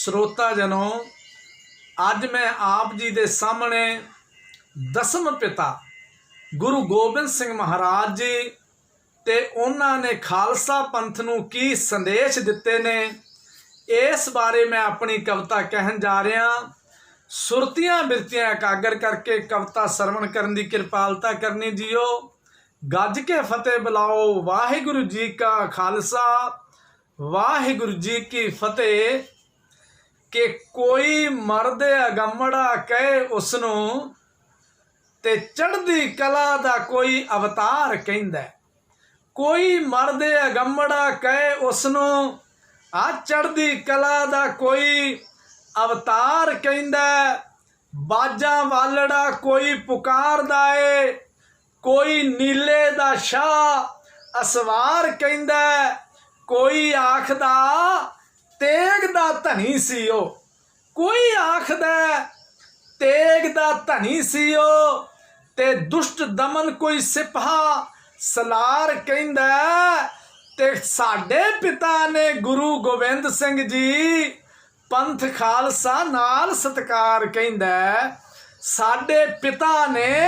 ਸਰੋਤਾ ਜਨੋ, ਅੱਜ ਮੈਂ ਆਪ ਜੀ ਦੇ ਸਾਹਮਣੇ ਦਸਮ ਪਿਤਾ ਗੁਰੂ ਗੋਬਿੰਦ ਸਿੰਘ ਮਹਾਰਾਜ ਜੀ ਤੇ ਉਹਨਾਂ ਨੇ ਖਾਲਸਾ ਪੰਥ ਨੂੰ ਕੀ ਸੰਦੇਸ਼ ਦਿੱਤੇ ਨੇ, ਇਸ ਬਾਰੇ ਮੈਂ ਆਪਣੀ ਕਵਿਤਾ ਕਹਿਣ ਜਾ ਰਿਹਾ। ਸੁਰਤੀਆਂ ਬਿਰਤੀਆਂ ਇਕਾਗਰ ਕਰਕੇ ਕਵਿਤਾ ਸਰਵਣ ਕਰਨ ਦੀ ਕਿਰਪਾਲਤਾ ਕਰਨੀ ਜੀਓ। ਗੱਜ ਕੇ ਫਤਿਹ ਬੁਲਾਓ, ਵਾਹਿਗੁਰੂ ਜੀ ਕਾ ਖਾਲਸਾ, ਵਾਹਿਗੁਰੂ ਜੀ ਕੀ ਫਤਿਹ। ਕਿ ਕੋਈ ਮਰਦ ਅਗੰਮੜਾ ਕਹੇ ਉਸ ਨੂੰ ਤੇ ਚੜ੍ਹਦੀ ਕਲਾ ਦਾ ਕੋਈ ਅਵਤਾਰ ਕਹਿੰਦਾ ਕੋਈ ਮਰਦ ਅਗੰਮੜਾ ਕਹੇ ਉਸ ਨੂੰ ਆ ਚੜ੍ਹਦੀ ਕਲਾ ਦਾ ਕੋਈ ਅਵਤਾਰ ਕਹਿੰਦਾ ਹੈ। ਬਾਜਾਂ ਵਾਲੜਾ ਕੋਈ ਪੁਕਾਰਦਾ ਏ, ਕੋਈ ਨੀਲੇ ਦਾ ਸ਼ਾਹ ਅਸਵਾਰ ਕਹਿੰਦਾ ਕੋਈ ਆਖਦਾ ਤੇਗ ਦਾ ਧਨੀ ਸੀ ਉਹ ਕੋਈ ਆਖਦਾ ਤੇਗ ਦਾ ਧਨੀ ਸੀ ਉਹ ਤੇ ਦੁਸ਼ਟ ਦਮਨ ਕੋਈ ਸਿਪਹਾ। ਸਲਾਰ ਕਹਿੰਦਾ ਤੇ ਸਾਡੇ ਪਿਤਾ ਨੇ ਗੁਰੂ ਗੋਬਿੰਦ ਸਿੰਘ ਜੀ ਪੰਥ ਖਾਲਸਾ ਨਾਲ ਸਤਕਾਰ ਕਹਿੰਦਾ ਸਾਡੇ ਪਿਤਾ ਨੇ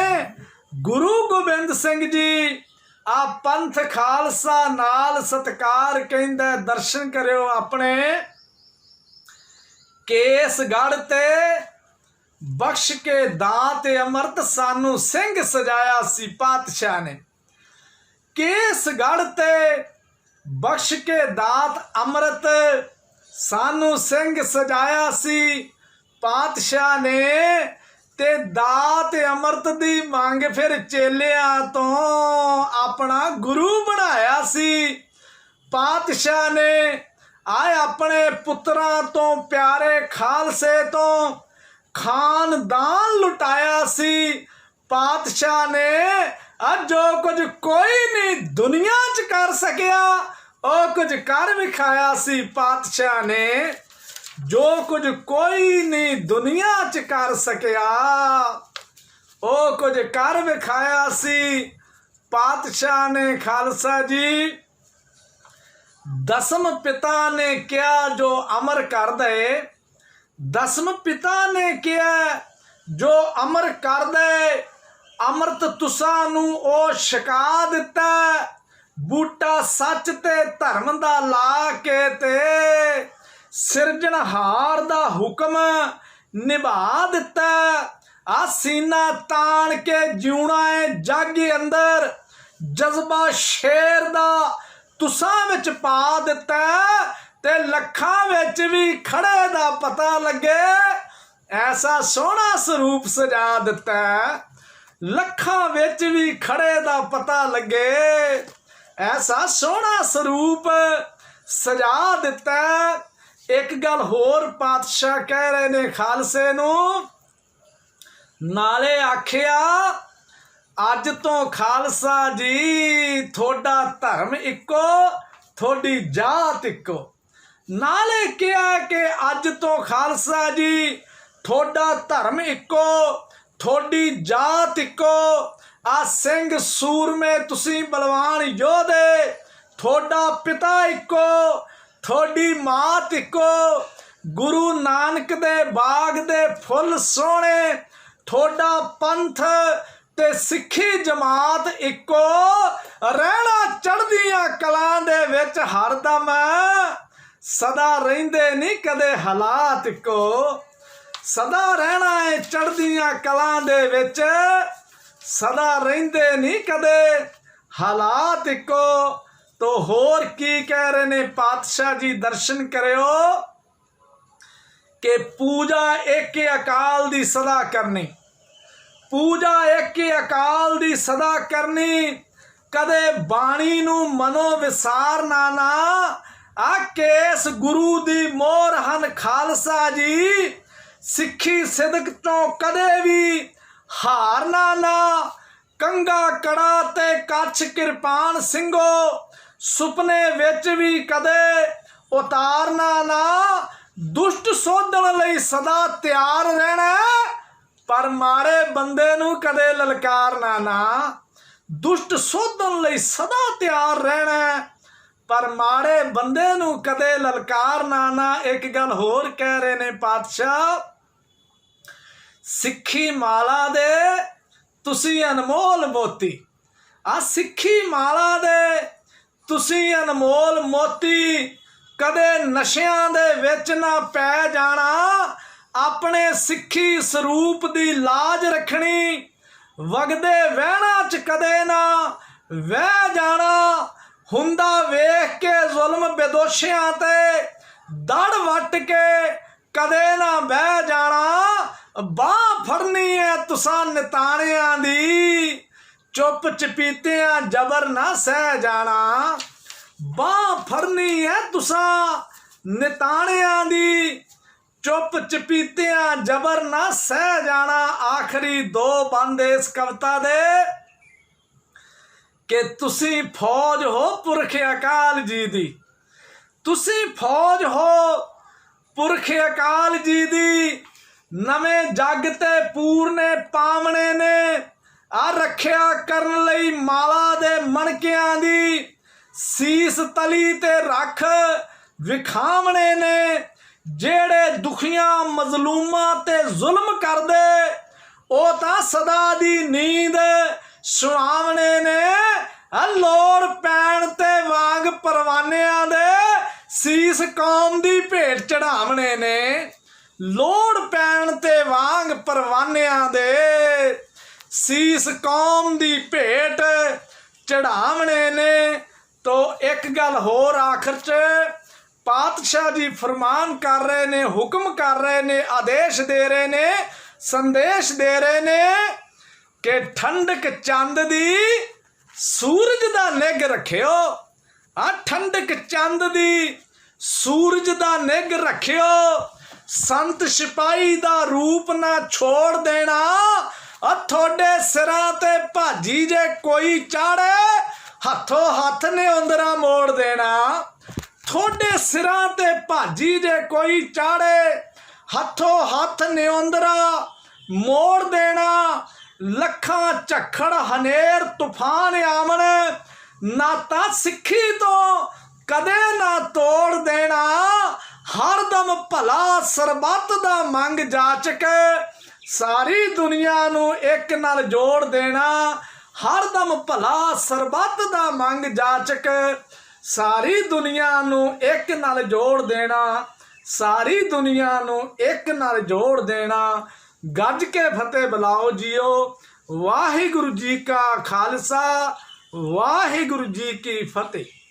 ਗੁਰੂ ਗੋਬਿੰਦ ਸਿੰਘ ਜੀ ਆ ਪੰਥ ਖਾਲਸਾ ਨਾਲ ਸਤਕਾਰ ਕਹਿੰਦਾ ਦਰਸ਼ਨ ਕਰਿਓ ਆਪਣੇ। ਕੇਸ ਗੜ ਤੇ ਬਖਸ਼ ਕੇ ਦਾਤ ਅਮਰਤ ਸਾਨੂੰ ਸਿੰਘ ਸਜਾਇਆ ਸੀ ਪਾਤਸ਼ਾਹ ਨੇ। ਕੇਸ ਗੜ ਤੇ ਬਖਸ਼ ਕੇ ਦਾਤ ਅੰਮ੍ਰਿਤ ਸਾਨੂੰ ਸਿੰਘ ਸਜਾਇਆ ਸੀ ਪਾਤਸ਼ਾਹ ਨੇ। ਤੇ ਦਾਤ ਅੰਮ੍ਰਿਤ ਦੀ ਮੰਗ ਫਿਰ ਚੇਲਿਆਂ ਤੋਂ ਆਪਣਾ ਗੁਰੂ ਬਣਾਇਆ ਸੀ। ਪਾਤਸ਼ਾਹ ਨੇ ਆਏ ਆਪਣੇ ਪੁੱਤਰਾਂ ਤੋਂ, ਪਿਆਰੇ ਖਾਲਸੇ ਤੋਂ ਖਾਨਦਾਨ ਲੁਟਾਇਆ ਸੀ। ਪਾਤਸ਼ਾਹ ਨੇ ਅੱਜ ਜੋ ਕੁਝ ਕੋਈ ਨਹੀਂ ਦੁਨੀਆ 'ਚ ਕਰ ਸਕਿਆ, ਉਹ ਕੁਝ ਕਰ ਵਿਖਾਇਆ ਸੀ। ਪਾਤਸ਼ਾਹ ਨੇ ਜੋ ਕੁਝ ਕੋਈ ਨਹੀਂ ਦੁਨੀਆ 'ਚ ਕਰ ਸਕਿਆ, ਉਹ ਕੁਝ ਕਰ ਵਿਖਾਇਆ ਸੀ। ਪਾਤਸ਼ਾਹ ਨੇ ਖਾਲਸਾ ਜੀ, ਦਸਮ ਪਿਤਾ ਨੇ ਕਿਹਾ ਜੋ ਅਮਰ ਕਰ ਦੇ, ਦਸਮ ਪਿਤਾ ਨੇ ਕਿਹਾ, ਜੋ ਅਮਰ ਕਰ ਦੇ, ਅੰਮ੍ਰਿਤ ਤੁਸਾਂ ਨੂੰ ਉਹ ਛਕਾ ਦਿੱਤਾ। ਬੂਟਾ ਸੱਚ ਤੇ ਧਰਮ ਦਾ ਲਾ ਕੇ ਤੇ ਸਿਰਜਣਹਾਰ ਦਾ ਹੁਕਮ ਨਿਭਾ ਦਿੱਤਾ। ਆ ਸੀਨਾ ਤਾਣ ਕੇ ਜਿਉਣਾ ਏ ਜੱਗ ਅੰਦਰ। ਜਜ਼ਬਾ ਸ਼ੇਰ ਦਾ ਤੁਸਾਂ ਵਿੱਚ ਪਾ ਦਿੱਤਾ ਤੇ ਲੱਖਾਂ ਵਿੱਚ ਵੀ ਖੜੇ ਦਾ ਪਤਾ ਲੱਗੇ। ਐਸਾ ਸੋਹਣਾ ਸਰੂਪ ਸਜਾ ਦਿੱਤਾ। ਲੱਖਾਂ ਵਿੱਚ ਵੀ ਖੜੇ ਦਾ ਪਤਾ ਲੱਗੇ। ਐਸਾ ਸੋਹਣਾ ਸਰੂਪ ਸਜਾ ਦਿੱਤਾ। ਇੱਕ ਗੱਲ ਹੋਰ ਪਾਤਸ਼ਾਹ ਕਹਿ ਰਹੇ ਨੇ ਖਾਲਸੇ ਨੂੰ। ਨਾਲੇ ਆਖਿਆ, ਅੱਜ ਤੋਂ ਖਾਲਸਾ ਜੀ, ਤੁਹਾਡਾ ਧਰਮ ਇੱਕੋ, ਤੁਹਾਡੀ ਜਾਤ ਇੱਕੋ। ਨਾਲੇ ਕਿਹਾ ਕਿ ਅੱਜ ਤੋਂ ਖਾਲਸਾ ਜੀ, ਤੁਹਾਡਾ ਧਰਮ ਇੱਕੋ, ਤੁਹਾਡੀ ਜਾਤ ਇੱਕੋ। ਆ ਸਿੰਘ ਸੂਰਮੇ ਤੁਸੀਂ ਬਲਵਾਨ ਯੋਧੇ, ਤੁਹਾਡਾ ਪਿਤਾ ਇੱਕੋ ਤੁਹਾਡੀ ਮਾਤ ਇੱਕੋ ਗੁਰੂ ਨਾਨਕ ਦੇ ਬਾਗ ਦੇ ਫੁੱਲ ਸੋਹਣੇ, ਤੁਹਾਡਾ ਪੰਥ ਤੇ ਸਿੱਖੀ ਜਮਾਤ ਇੱਕੋ, ਰਹਿਣਾ ਚੜਦੀਆਂ ਕਲਾਂ ਦੇ ਵਿੱਚ ਹਰਦਮ ਸਦਾ ਰਹਿੰਦੇ ਨਹੀਂ ਕਦੇ ਹਾਲਾਤ ਇੱਕੋ, ਸਦਾ ਰਹਿਣਾ ਹੈ ਚੜਦੀਆਂ ਕਲਾਂ ਦੇ ਵਿੱਚ। ਸਦਾ ਰਹਿੰਦੇ ਨਹੀਂ ਕਦੇ ਹਾਲਾਤ ਇੱਕੋ ਤੋ ਹੋਰ ਕੀ ਕਹਿ ਰਹੇ ਨੇ? ਪਾਤਸ਼ਾਹ ਜੀ, ਦਰਸ਼ਨ ਕਰਿਓ ਕਿ ਪੂਜਾ ਇੱਕ ਅਕਾਲ ਦੀ ਸਦਾ ਕਰਨੀ। ਪੂਜਾ ਇੱਕ ਅਕਾਲ ਦੀ ਸਦਾ ਕਰਨੀ। ਕਦੇ ਬਾਣੀ ਨੂੰ ਮਨੋ ਵਿਸਾਰਨਾ ਨਾ ਆ ਕੇਸ ਗੁਰੂ ਦੀ ਮੋਹਰ ਹਨ ਖਾਲਸਾ ਜੀ। ਸਿੱਖੀ ਸਿਦਕ ਤੋਂ ਕਦੇ ਵੀ ਹਾਰਨਾ ਨਾ। ਕੰਗਾ ਕੜਾ ਤੇ ਕੱਛ ਕਿਰਪਾਨ ਸਿੰਘੋ। ਸੁਪਨੇ ਵਿੱਚ ਵੀ ਕਦੇ ਉਤਾਰਨਾ ਨਾ, ਦੁਸ਼ਟ ਸੋਧਣ ਲਈ ਸਦਾ ਤਿਆਰ ਰਹਿਣਾ, ਪਰ ਮਾਰੇ ਬੰਦੇ ਨੂੰ ਕਦੇ ਲਲਕਾਰਨਾ ਨਾ। ਦੁਸ਼ਟ ਸੋਧਣ ਲਈ ਸਦਾ ਤਿਆਰ ਰਹਿਣਾ, ਪਰ ਮਾੜੇ ਬੰਦੇ ਨੂੰ ਕਦੇ ਲਲਕਾਰਨਾ ਨਾ। ਇੱਕ ਗੱਲ ਹੋਰ ਕਹਿ ਰਹੇ ਨੇ ਪਾਤਸ਼ਾਹ, ਸਿੱਖੀ ਮਾਲਾ ਦੇ ਤੁਸੀਂ ਅਨਮੋਲ ਮੋਤੀ। ਆ ਸਿੱਖੀ ਮਾਲਾ ਦੇ ਤੁਸੀਂ ਅਨਮੋਲ ਮੋਤੀ, ਕਦੇ ਨਸ਼ਿਆਂ ਦੇ ਵਿੱਚ ਨਾ ਪੈ ਜਾਣਾ। ਆਪਣੇ ਸਿੱਖੀ ਸਰੂਪ ਦੀ ਲਾਜ ਰੱਖਣੀ, ਵਗਦੇ ਵਹਿਣਾ ਚ ਕਦੇ ਨਾ ਵਹਿ ਜਾਣਾ। ਹੁੰਦਾ ਵੇਖ ਕੇ ਜ਼ੁਲਮ ਬੇਦੋਸ਼ਿਆਂ ਤੇ ਦੜ ਵੱਟ ਕੇ ਕਦੇ ਨਾ ਬਹਿ ਜਾਣਾ। ਬਾਹ ਫੜਨੀ ਐ ਤੁਸਾਂ ਨਿਤਾਣਿਆਂ ਦੀ। ਚੁੱਪ ਚਪੀਤਿਆਂ ਜ਼ਬਰ ਨਾ ਸਹਿ ਜਾਣਾ। ਬਾਹ ਫੜਨੀ ਐ ਤੁਸਾਂ ਨਿਤਾਣਿਆਂ ਦੀ। ਚੁੱਪ ਚਪੀਤਿਆਂ ਜ਼ਬਰ ਨਾ ਸਹਿ ਜਾਣਾ। ਆਖਰੀ ਦੋ ਬੰਦ ਇਸ ਕਵਿਤਾ ਦੇ। ਕਿ ਤੁਸੀਂ ਫੌਜ ਹੋ ਪੁਰਖ ਅਕਾਲ ਜੀ ਦੀ। ਤੁਸੀਂ ਫੌਜ ਹੋ ਪੁਰਖ ਅਕਾਲ ਜੀ ਦੀ। ਨਵੇਂ ਜੱਗ ਤੇ ਪੂਰਨੇ ਪਾਵਣੇ ਨੇ। ਆ ਰੱਖਿਆ ਕਰਨ ਲਈ ਮਾਲਾ ਦੇ ਮਣਕਿਆਂ ਦੀ ਸੀਸ ਤਲੀ ਤੇ ਰੱਖ ਵਿਖਾਵਣੇ ਨੇ, ਜਿਹੜੇ ਦੁਖੀਆਂ ਮਜ਼ਲੂਮਾਂ ਤੇ ਜ਼ੁਲਮ ਕਰਦੇ, ਉਹ ਤਾਂ ਸਦਾ ਦੀ ਨੀਂਦ ਸੁਣਾਵਣੇ ਨੇ। ਲੋੜ ਪੈਣ ਤੇ ਵਾਂਗ ਪਰਵਾਨਿਆਂ ਦੇ ਸੀਸ ਕੌਮ ਦੀ ਭੇਟ ਚੜਾਵਣੇ ਨੇ। ਲੋੜ ਪੈਣ ਤੇ ਵਾਂਗ ਪਰਵਾਨਿਆਂ ਦੇ ਸੀਸ ਕੌਮ ਦੀ ਭੇਟ ਚੜਾਵਣੇ ਨੇ। ਤੋ ਇੱਕ ਗੱਲ ਹੋਰ ਆਖਰ ਚ, ਪਾਤਸ਼ਾਹ ਜੀ ਫਰਮਾਨ ਕਰ ਰਹੇ ਨੇ, ਹੁਕਮ ਕਰ ਰਹੇ ਨੇ, ਆਦੇਸ਼ ਦੇ ਰਹੇ ਨੇ, ਸੰਦੇਸ਼ ਦੇ ਰਹੇ ਨੇ ਕਿ ਠੰਡਕ ਚੰਦ ਦੀ ਸੂਰਜ ਦਾ ਨਿਗ ਰੱਖਿਓ। ਆ ਠੰਡਕ ਚੰਦ ਦੀ ਸੂਰਜ ਦਾ ਨਿਗ ਰੱਖਿਓ। ਸੰਤ ਸਿਪਾਹੀ ਦਾ ਰੂਪ ਨਾ ਛੋੜ ਦੇਣਾ ਆ ਤੁਹਾਡੇ ਸਿਰਾਂ ਤੇ ਭਾਜੀ ਜੇ ਕੋਈ ਚਾੜੇ, ਹੱਥੋਂ ਹੱਥ ਨੇ ਉਂਦਰਾ ਮੋੜ ਦੇਣਾ। ਤੁਹਾਡੇ ਸਿਰਾਂ ਤੇ ਭਾਜੀ ਜੇ ਕੋਈ ਚਾੜੇ, ਹੱਥੋਂ ਹੱਥ ਨਿਉਂਦਰਾ ਮੋੜ ਦੇਣਾ। ਲੱਖਾਂ ਝੱਖੜ ਹਨੇਰ ਤੂਫਾਨ ਆਵਣ, ਨਾ ਤਾਂ ਸਿੱਖੀ ਤੋਂ ਕਦੇ ਨਾ ਤੋੜ ਦੇਣਾ। ਹਰਦਮ ਭਲਾ ਸਰਬੱਤ ਦਾ ਮੰਗ ਜਾਚਕ ਸਾਰੀ ਦੁਨੀਆ ਨੂੰ ਇੱਕ ਨਾਲ ਜੋੜ ਦੇਣਾ। ਹਰਦਮ ਭਲਾ ਸਰਬੱਤ ਦਾ ਮੰਗ ਜਾਚਕ, ਸਾਰੀ ਦੁਨੀਆ ਨੂੰ ਇੱਕ ਨਾਲ ਜੋੜ ਦੇਣਾ। ਸਾਰੀ ਦੁਨੀਆ ਨੂੰ ਇੱਕ ਨਾਲ ਜੋੜ ਦੇਣਾ। ਗੱਜ ਕੇ ਫਤਿਹ ਬੁਲਾਓ ਜੀਓ। ਵਾਹਿਗੁਰੂ ਜੀ ਕਾ ਖਾਲਸਾ, ਵਾਹਿਗੁਰੂ ਜੀ ਕੀ ਫਤਿਹ।